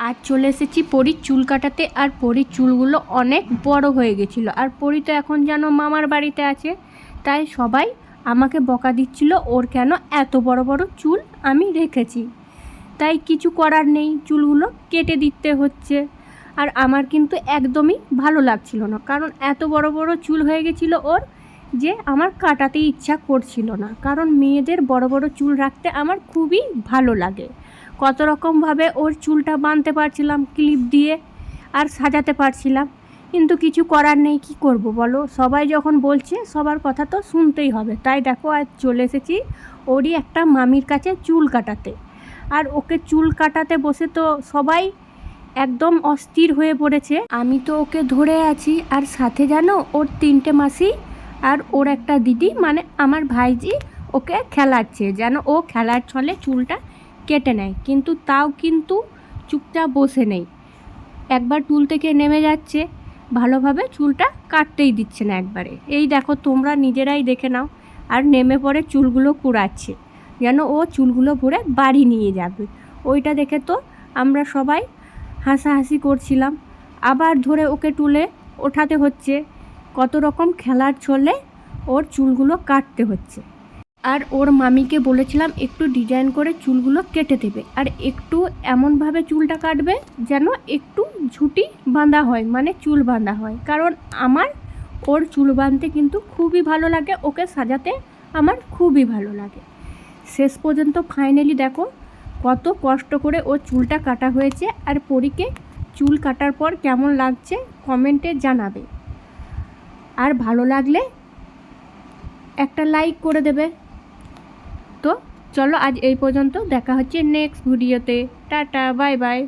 আজ চলে এসেছি পরীর চুল কাটাতে, আর পরীর চুলগুলো অনেক বড় হয়ে গেছিল। আর পরি তো এখন যেন মামার বাড়িতে আছে, তাই সবাই আমাকে বকা দিচ্ছিল, ওর কেন এত বড় বড় চুল আমি রেখেছি? তাই কিছু করার নেই, চুলগুলো কেটে দিতে হচ্ছে। আর আমার কিন্তু একদমই ভালো লাগছিল না, কারণ এত বড় বড় চুল হয়ে গেছিল ওর যে আমার কাটাতে ইচ্ছা করছিল না। কারণ মেয়েদের বড় বড় চুল রাখতে আমার খুবই ভালো লাগে। কত রকমভাবে ওর চুলটা বাঁধতে পারছিলাম, ক্লিপ দিয়ে আর সাজাতে পারছিলাম। কিন্তু কিছু করার নেই, কি করব বলো? সবাই যখন বলছে, সবার কথা তো শুনতেই হবে। তাই দেখো, আজ চলে এসেছি ওরই একটা মামির কাছে চুল কাটাতে। আর ওকে চুল কাটাতে বসে তো সবাই একদম অস্থির হয়ে পড়েছে। আমি তো ওকে ধরে আছি, আর সাথে জানো, ওর তিনটে মাসি আর ওর একটা দিদি মানে আমার ভাইজি ওকে খেলাচ্ছে। যেন ও খেলার ছলে চুলটা কেটে নেয়। কিন্তু তাও কিন্তু চুপচাপ বসে নেই। একবার টুল থেকে নেমে যাচ্ছে, ভালোভাবে চুলটা কাটতেই দিচ্ছে না একবারে। এই দেখো তোমরা নিজেরাই দেখে নাও, আর নেমে পড়ে চুলগুলো কুড়াচ্ছে, যেন ও চুলগুলো ভরে বাড়ি নিয়ে যাবে। ওইটা দেখে তো আমরা সবাই হাসাহাসি করছিলাম। আবার ধরে ওকে তুলে ওঠাতে হচ্ছে, কত রকম খেলার ছলে ওর চুলগুলো কাটতে হচ্ছে। আর ওর মামিকে বলেছিলাম একটু ডিজাইন করে চুলগুলো কেটে দেবে। আর একটু এমনভাবে চুলটা কাটবে যেন একটু ঝুটি বাঁধা হয় মানে চুল বাঁধা হয়। কারণ আমার, ওর চুল বাঁধতে কিন্তু খুবই ভালো লাগে, ওকে সাজাতে আমার খুবই ভালো লাগে। শেষ পর্যন্ত ফাইনালি দেখো কত কষ্ট করে ওর চুলটা কাটা হয়েছে আর পরীকে চুল কাটার পর কেমন লাগছে কমেন্টে জানাবে। আর ভালো লাগলে একটা লাইক করে দেবে। চলো আজ এই পর্যন্ত দেখা হচ্ছে নেক্সট ভিডিওতে টাটা বাই বাই